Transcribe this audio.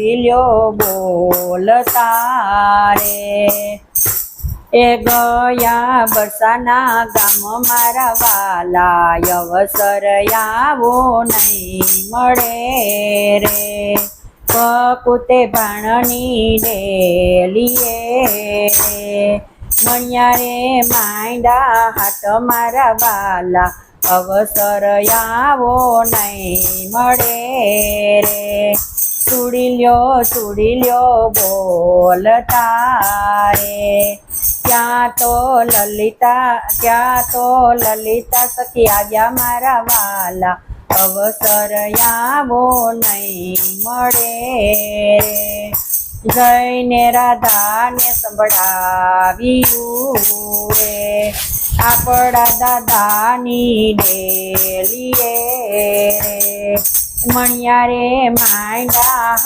સુડીલ્યો બોલતા રે. એ ગયા બરસાના ગામ મારા વાલા અવસર આવો નહીં મળે રે. પકુતે ભાણની ડેલીએ મણિયા રે માંડા હાથ મારા વાલા અવસર આવો નહીં મળે રે. સુડી લ્યો સુડી લ્યો બોલતા રે ત્યાં તો લલિતા ત્યાં તો લલિતા સખી આવ્યા મારા વાલા. અવસર આવો નહીં મળે. જઈને રાધાને સંભળાવ્યું રે. આપણા દાદાની ડેલીએ રે. મણિયા રે માંડા